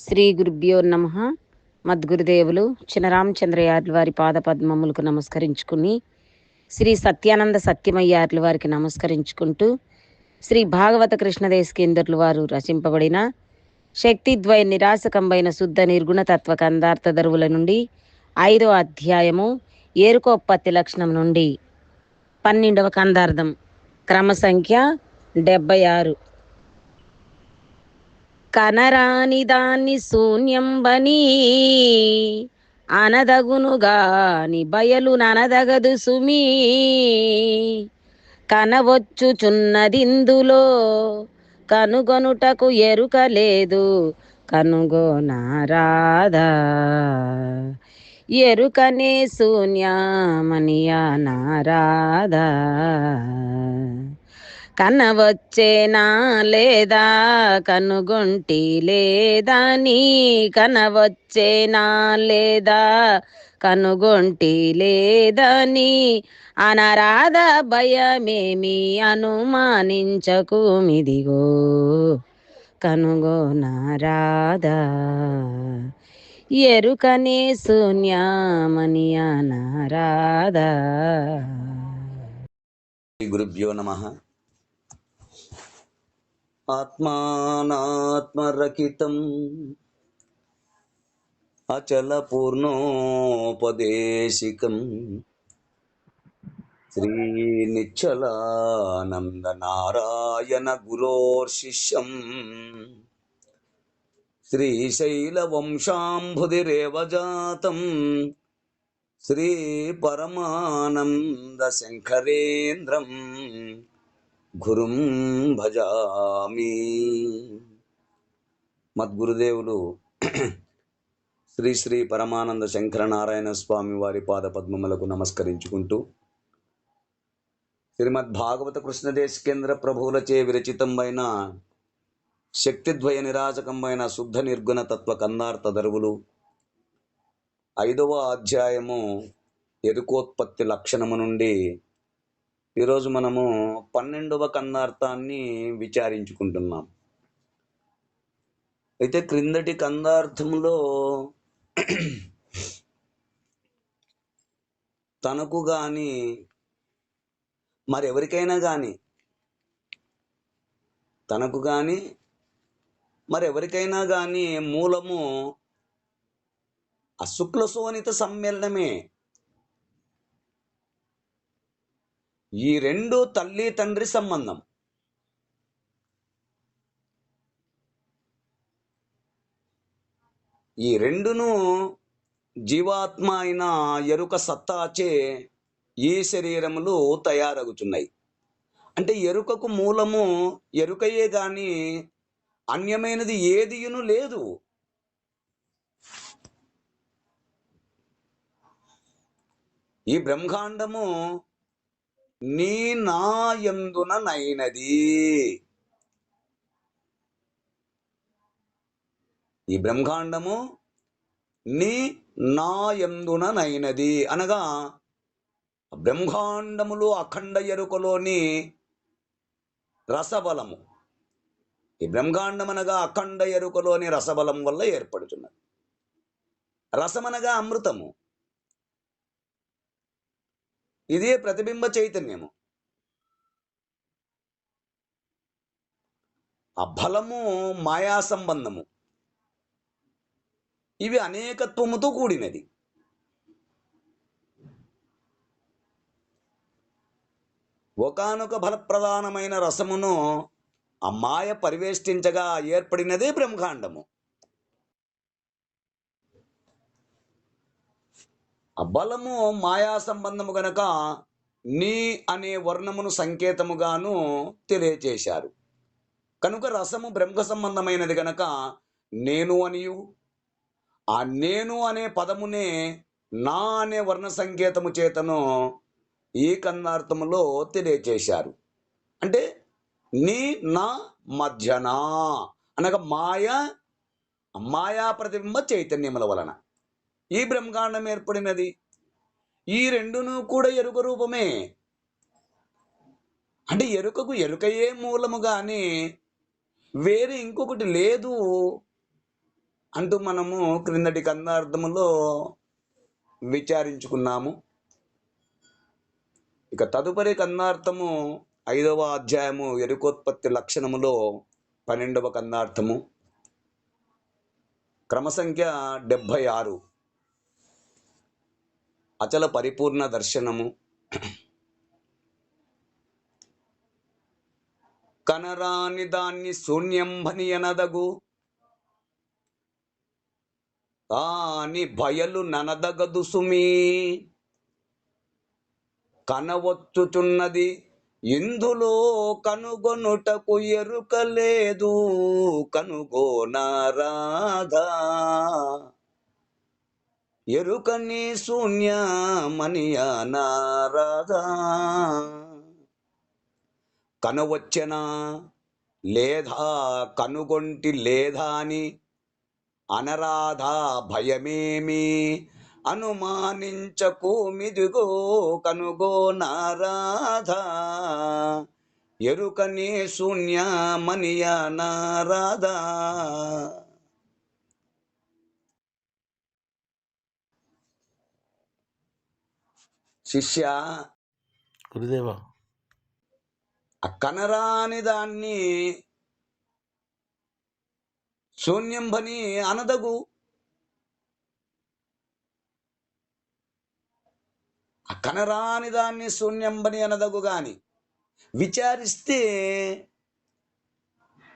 శ్రీ గురుభ్యో నమ. మద్గురుదేవులు చినరామచంద్రయార్ల వారి పాద పద్మములకు నమస్కరించుకుని శ్రీ సత్యానంద సత్యమయ్యార్ల వారికి నమస్కరించుకుంటూ శ్రీ భాగవత కృష్ణదేశకేంద్రుల వారు రచింపబడిన శక్తిద్వయ నిరాశకంబైన శుద్ధ నిర్గుణ తత్వ కందార్థ దరువుల నుండి ఐదో అధ్యాయము ఏరుకోత్పత్తి లక్షణం నుండి పన్నెండవ కందార్థం క్రమ సంఖ్య డెబ్బై ఆరు. కనరాని దాన్ని శూన్యంబని అనదగునుగాని బయలు ననదగదు సుమీ. కనవచ్చుచున్నదిందులో కనుగొనుటకు ఎరుక లేదు కనుగొనారాదా ఎరుకనే శూన్యమనియా నారాదా కనవచ్చేనా లేదా? కనుగొంటి లేదా? నీ కనవచ్చేనా లేదా? కనుగొంటి లేదని అనరాధ భయమేమి అనుమానించకు. మిదిగో కనుగోనారాదా ఎరుకనే శూన్యామని అనరాదా గురుభ్యో నమ. ఆత్మానాత్మరకితం అచల పూర్ణోపదేశికం శ్రీ నిచ్చలానంద నారాయణ గురోర్శిష్యం శ్రీశైల వంశాంబుధిరేవ జాతం. శ్రీ పరమానంద శంకరేంద్రం గురుం భజామి. మద్గురుదేవులు శ్రీ శ్రీ పరమానంద శంకరనారాయణ స్వామి వారి పాద పద్మములకు నమస్కరించుకుంటూ శ్రీమద్ భాగవత కృష్ణదేశ కేంద్ర ప్రభువులచే విరచితమైన శక్తిద్వయ నిరాజకమైన శుద్ధ నిర్గుణ తత్వ కందార్థ దరువులు ఐదవ అధ్యాయము ఎరుకోత్పత్తి లక్షణము నుండి ఈరోజు మనము పన్నెండవ కందార్థాన్ని విచారించుకుంటున్నాం. అయితే క్రిందటి కందార్థంలో తనకు గాని మరెవరికైనా గాని తనకు గాని మరెవరికైనా గాని మూలము అశుక్ల సోనిత సమ్మేళనమే. ఈ రెండు తల్లి తండ్రి సంబంధం. ఈ రెండును జీవాత్మ అయిన ఎరుక సత్తాచే ఈ శరీరములు తయారగుచున్నాయి. అంటే ఎరుకకు మూలము ఎరుకయే గాని అన్యమైనది ఏదియును లేదు. ఈ బ్రహ్మాండము నీ నాయందున నైనది. ఈ బ్రహ్మాండము నీ నాయందున నైనది అనగా బ్రహ్మాండములు అఖండ ఎరుకలోని రసబలము. ఈ బ్రహ్మాండం అనగా అఖండ ఎరుకలోని రసబలం వల్ల ఏర్పడుతున్నది. రసమనగా అమృతము. ఇదే ప్రతిబింబ చైతన్యము. ఆ బలము మాయా సంబంధము. ఇవి అనేకత్వముతో కూడినది. ఒకనొక ఫలప్రధానమైన రసమును ఆ మాయ పరివేష్టించగా ఏర్పడినదే బ్రహ్మాండము. బలము మాయా సంబంధము గనక నీ అనే వర్ణమును సంకేతముగాను తెలియచేశారు. కనుక రసము బ్రహ్మ సంబంధమైనది గనక నేను అనియు ఆ నేను అనే పదమునే నా అనే వర్ణ సంకేతము చేతను ఈ కన్నార్థములో తెలియచేశారు. అంటే నీ నా మధ్యన అనగా మాయ మాయా ప్రతిబింబ చైతన్యముల వలన. ఈ బ్రహ్మాండం ఏర్పడినది. ఈ రెండును కూడా ఎరుక రూపమే. అంటే ఎరుకకు ఎరుకయే మూలము కానీ వేరే ఇంకొకటి లేదు అంటూ మనము క్రిందటి కందార్థములో విచారించుకున్నాము. ఇక తదుపరి కందార్థము ఐదవ అధ్యాయము ఎరుకోత్పత్తి లక్షణములో పన్నెండవ కందార్థము. క్రమసంఖ్య డెబ్భై ఆరు. అచల పరిపూర్ణ దర్శనము. కనరాని దాన్ని శూన్యంభని అనదగు. కాని భయలు ననదగదు సుమీ. కనవచ్చుచున్నది ఇందులో కనుగొనుటకు ఎరుక లేదు. కనుగోనారాధా ఎరుకని శూన్యమనియా నారాధా కనవచ్చనా లేదా కనుగొంటి లేదా అని అనరాధా భయమేమి అనుమానించకు మిదిగో కనుగో నారాధా ఎరుకనే శూన్యమనియ శిష్య గురుదేవా. ఆ కనరాని దాన్ని శూన్యం భని అనదగు. ఆ కనరాని దాన్ని శూన్యం భని అనదగు గాని విచారిస్తే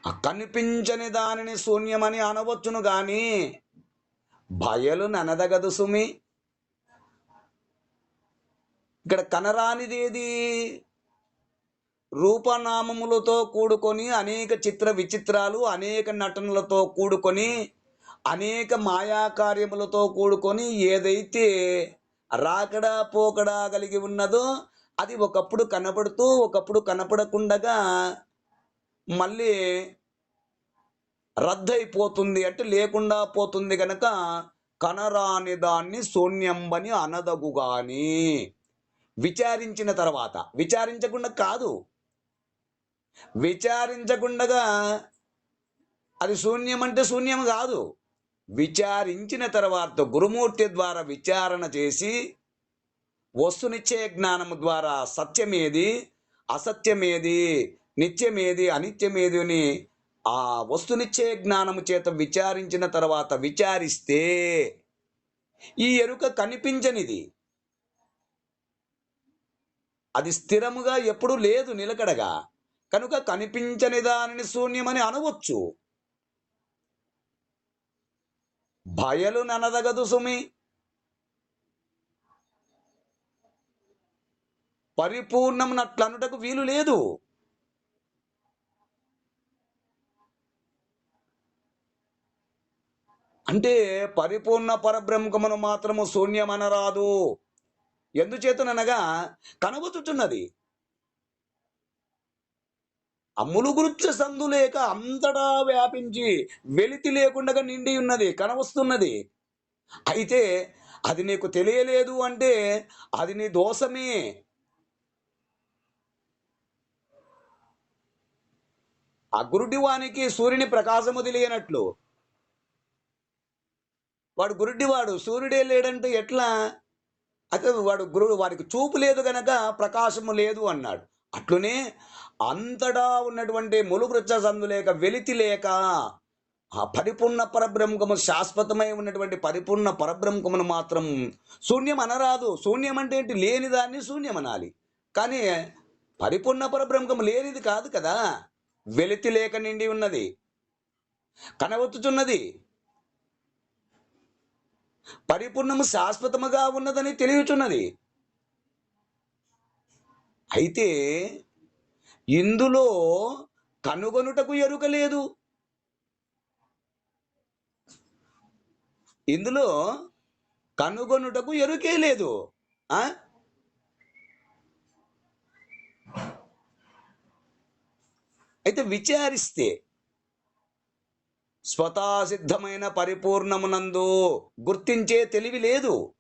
ఆ కనిపించని దానిని శూన్యమని అనవచ్చును గాని భయలు ననదగదు సుమి. ఇక్కడ కనరానిదేది? రూపనామములతో కూడుకొని అనేక చిత్ర విచిత్రాలు అనేక నటనలతో కూడుకొని అనేక మాయాకార్యములతో కూడుకొని ఏదైతే రాకడా పోకడా కలిగి ఉన్నదో అది ఒకప్పుడు కనపడుతూ ఒకప్పుడు కనపడకుండగా మళ్ళీ రద్దయిపోతుంది అంటే లేకుండా పోతుంది గనక కనరాని దాన్ని శూన్యంబని అనదగు కానీ విచారించిన తర్వాత విచారించకుండా కాదు. విచారించకుండగా అది శూన్యం అంటే శూన్యం కాదు. విచారించిన తర్వాత గురుమూర్తి ద్వారా విచారణ చేసి వస్తునిశ్చయ జ్ఞానము ద్వారా సత్యమేది అసత్యమేది నిత్యమేది అనిత్యమేది అని ఆ వస్తునిశ్చయ జ్ఞానము చేత విచారించిన తర్వాత విచారిస్తే ఈ ఎరుక కనిపించనిది. అది స్థిరముగా ఎప్పుడూ లేదు నిలకడగా. కనుక కనిపించని దానిని శూన్యమని అనవచ్చు. భయలు ననదగదు సుమి. పరిపూర్ణమునట్లనుటకు వీలు లేదు. అంటే పరిపూర్ణ పరబ్రహ్మమును మాత్రము శూన్యమనరాదు. ఎందుచేతనగా కనబతుచున్నది అమ్ములు గురుచ్చ సందు లేక అంతటా వ్యాపించి వెలితి లేకుండా నిండి ఉన్నది కనవస్తున్నది అయితే అది నీకు తెలియలేదు అంటే అది నీ దోషమే. ఆ గురుడివానికి సూర్యుని ప్రకాశము తెలియనట్లు. వాడు గురుడివాడు సూర్యుడే లేడంటే ఎట్లా? అతను వాడు గురువు వాడికి చూపు లేదు గనక ప్రకాశము లేదు అన్నాడు. అట్లనే అంతటా ఉన్నటువంటి ములువృచ్చ సందు లేక వెలితి లేక ఆ పరిపూర్ణ పరబ్రహ్మము శాశ్వతమై ఉన్నటువంటి పరిపూర్ణ పరబ్రహ్మమును మాత్రం శూన్యం అనరాదు. శూన్యం అంటే ఏంటి? లేని దాన్ని శూన్యం అనాలి. కానీ పరిపూర్ణ పరబ్రహ్మము లేనిది కాదు కదా. వెలితి లేక నిండి ఉన్నది. కనవచ్చుచున్నది పరిపూర్ణము శాశ్వతముగా ఉన్నదని తెలియచున్నది. అయితే ఇందులో కనుగొనుటకు ఎరుక లేదు. ఇందులో కనుగొనుటకు ఎరుకే లేదు. ఆ? అయితే విచారిస్తే స్వతాసిద్ధమైన పరిపూర్ణమునందు గుర్తించే తెలివి లేదు.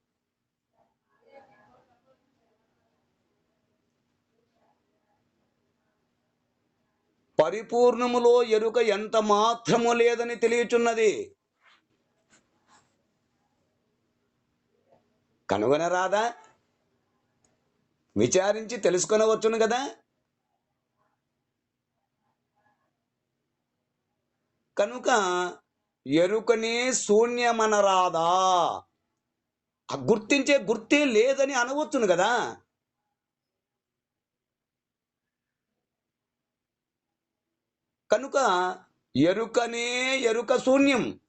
పరిపూర్ణములో ఎరుక ఎంత మాత్రము లేదని తెలియచున్నది. కనుగొనరాదా? విచారించి తెలుసుకొనవచ్చును కదా? కనుక ఎరుకనే శూన్యమనరాదా. ఆ గుర్తించే గుర్తే లేదని అనవచ్చును కదా. కనుక ఎరుకనే ఎరుక శూన్యం.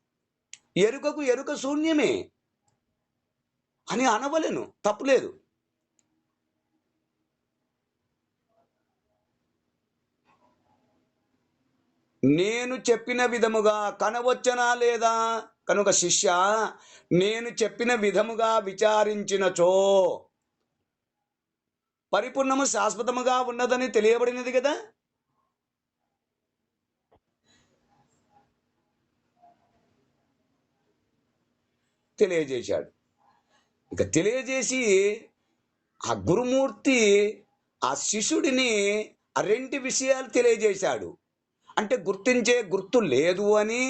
ఎరుకకు ఎరుక శూన్యమే అని అనవలేను తప్పులేదు. నేను చెప్పిన విధముగా కనవచ్చనా లేదా? కనుక శిష్య నేను చెప్పిన విధముగా విచారించినచో. పరిపూర్ణము శాశ్వతముగా ఉన్నదని తెలియబడినది కదా? తెలియజేశాడు. ఇక తెలియజేసి ఆ గురుమూర్తి ఆ శిష్యుడిని ఆ రెండు విషయాలు తెలియజేశాడు. అంటే గుర్తించే గుర్తు లేదు అని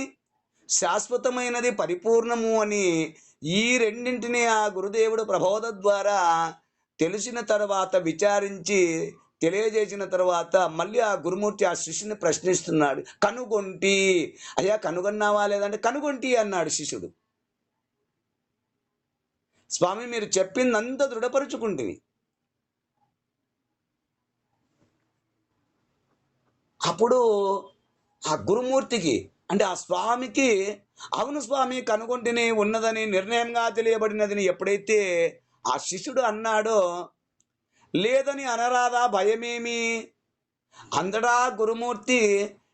శాశ్వతమైనది పరిపూర్ణము అని ఈ రెండింటిని ఆ గురుదేవుడు ప్రబోధ ద్వారా తెలిసిన తర్వాత విచారించి తెలియజేసిన తర్వాత మళ్ళీ ఆ గురుమూర్తి ఆ శిష్యుని ప్రశ్నిస్తున్నాడు. కనుగొంటి. అయ్యా కనుగొన్నావా లేదంటే కనుగొంటి అన్నాడు శిష్యుడు. స్వామి మీరు చెప్పిందంతా దృఢపరుచుకుంటుంది అప్పుడు ఆ గురుమూర్తికి అంటే ఆ స్వామికి అవును స్వామి కనుగొంటిని ఉన్నదని నిర్ణయంగా తెలియబడినదని ఎప్పుడైతే ఆ శిష్యుడు అన్నాడో లేదని అనరాదా భయమేమి? అంతటా గురుమూర్తి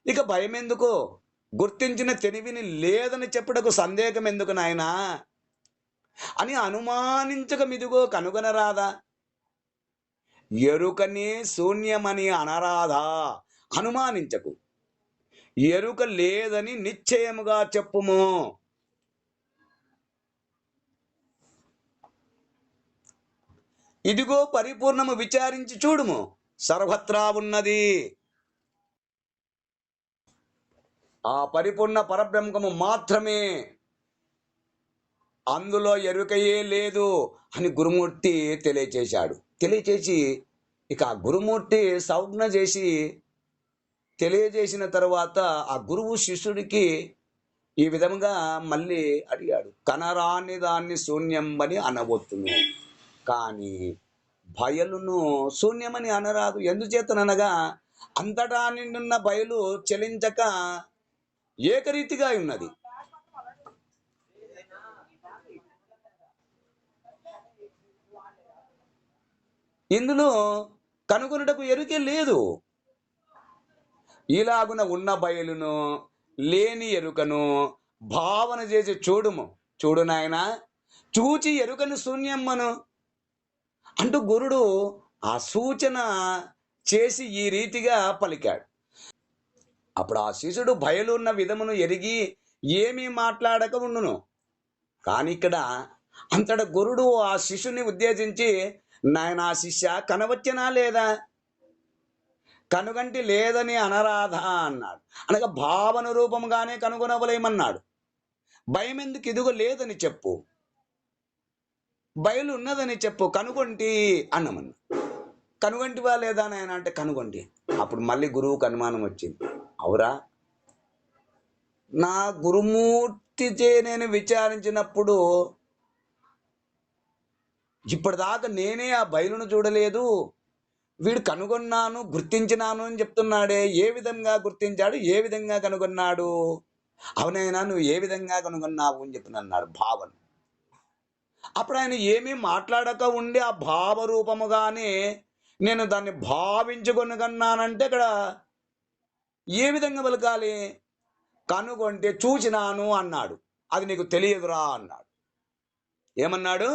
ఇక భయం ఎందుకు గుర్తించిన తెలివిని లేదని చెప్పుటకు సందేహం ఎందుకు నాయనా? అని అనుమానించక మిదుగో కనుగొనరాదా? ఎరుకనే శూన్యమని అనరాదా? అనుమానించకు. ఎరుక లేదని నిశ్చయముగా చెప్పుము. ఇదిగో పరిపూర్ణము విచారించి చూడుము. సర్వత్రా ఉన్నది. ఆ పరిపూర్ణ పరబ్రహ్మము మాత్రమే. అందులో ఎరుకయే లేదు అని గురుమూర్తి తెలియచేశాడు. తెలియచేసి ఇక ఆ గురుమూర్తి సంజ్ఞ చేసి తెలియజేసిన తర్వాత ఆ గురువు శిష్యుడికి ఈ విధంగా మళ్ళీ అడిగాడు కనరాని దాన్ని శూన్యం అని అనవచ్చును కానీ బయలును శూన్యమని అనరాదు. ఎందుచేతనగా అంతటా నిండున్న బయలు చలించక ఏకరీతిగా ఉన్నది. ఇందులో కనుగొనుటకు ఎరుకే లేదు. ఇలాగున ఉన్న బయలును లేని ఎరుకను భావన చేసి చూడుము. చూడు నాయన చూచి ఎరుకను శూన్యమ్మను. అంటూ గురుడు ఆ సూచన చేసి ఈ రీతిగా పలికాడు. అప్పుడు ఆ శిష్యుడు బయలున్న విధమును ఎరిగి ఏమీ మాట్లాడక ఉండును. కానీ ఇక్కడ అంతట గురుడు ఆ శిష్యుని ఉద్దేశించి నాయన శిష్య కనవచ్చనా లేదా? కనుగంటి లేదని అనరాధ అన్నాడు. అనగా భావన రూపంగానే కనుగొనవలేమన్నాడు భయం ఎందుకు ఇదిగో లేదని చెప్పు. బయలు ఉన్నదని చెప్పు కనుగొంటి అన్నమన్నా. కనుగొంటివా లేదా నాయన అంటే కనుగొండి అప్పుడు మళ్ళీ గురువుకు అనుమానం వచ్చింది. అవురా? నా గురుమూర్తిచే నేను విచారించినప్పుడు ఇప్పటిదాకా నేనే ఆ బయలును చూడలేదు. వీడు కనుగొన్నాను గుర్తించినాను అని చెప్తున్నాడే. ఏ విధంగా గుర్తించాడు? ఏ విధంగా కనుగొన్నాడు? అవునైనా నువ్వు ఏ విధంగా కనుగొన్నావు అని చెప్పి అన్నాడు భావన. అప్పుడు ఆయన ఏమీ మాట్లాడక ఉండి ఆ భావరూపముగానే నేను దాన్ని భావించుకొనగన్నానంటే ఇక్కడ ఏ విధంగా పలకాలి? కనుగొంటే చూచినాను అన్నాడు. అది నీకు తెలియదురా అన్నాడు. ఏమన్నాడు?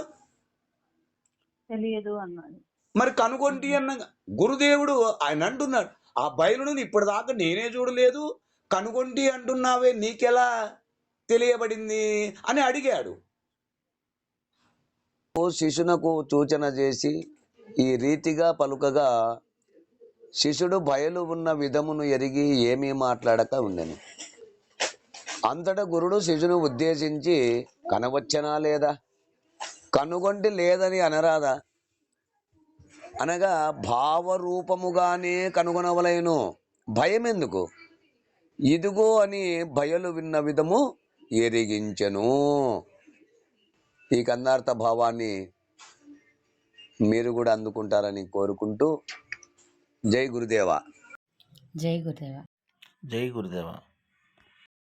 తెలియదు అన్నాడు. మరి కనుగొంటి అన్న గురుదేవుడు ఆయన అంటున్నాడు ఆ బయలును ఇప్పటిదాకా నేనే చూడలేదు కనుగొంటి అంటున్నావే నీకెలా తెలియబడింది? అని అడిగాడు. శిశునకు సూచన చేసి ఈ రీతిగా పలుకగా శిష్యుడు బయలు ఉన్న విధమును ఎరిగి ఏమీ మాట్లాడక ఉండెను. అంతటా గురుడు శిశును ఉద్దేశించి కనవచ్చనా లేదా? కనుగొంటి లేదని అనరాదా? అనగా భావరూపముగానే కనుగొనవలేను. భయం ఎందుకు ఇదిగో అని భయలు విన్న విధము ఎరిగించెను. ఈ కందార్థ భావాన్ని మీరు కూడా అందుకుంటారని కోరుకుంటూ జై గురుదేవా. జై గురుదేవ. జై గురుదేవ.